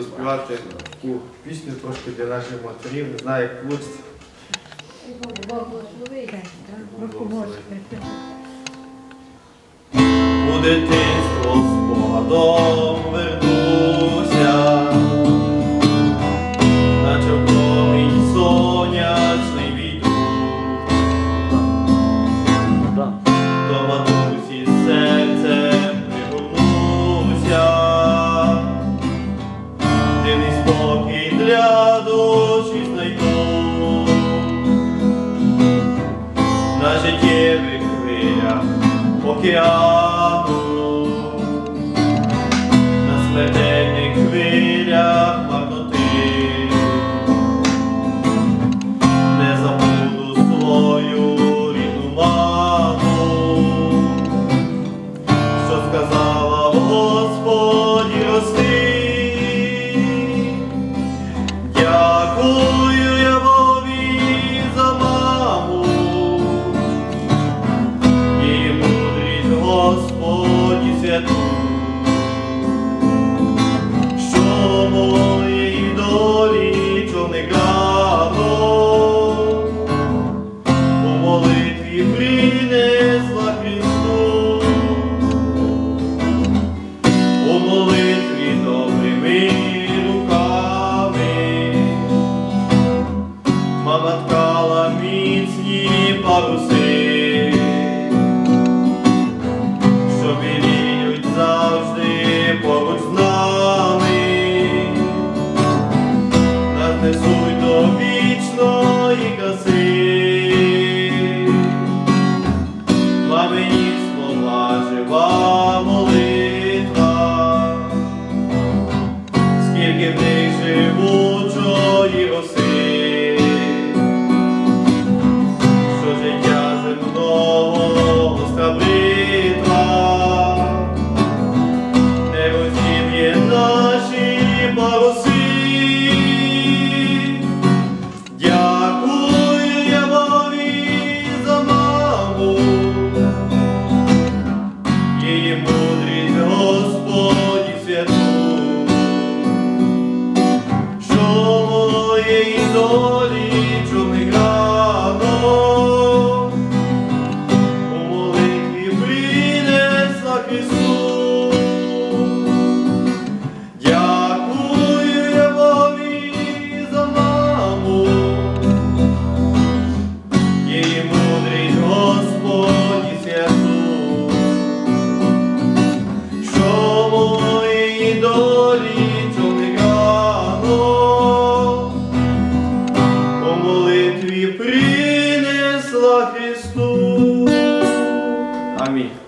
Співати таку пісню трошки для наших матерів, не знаю, як будь. У дитинство з Богом. Yeah. міцні паруси, що біліють завжди поруч з нами, до вічної краси, пламені слова жива молитва, скільки в них живуть. Slavistu. Аминь.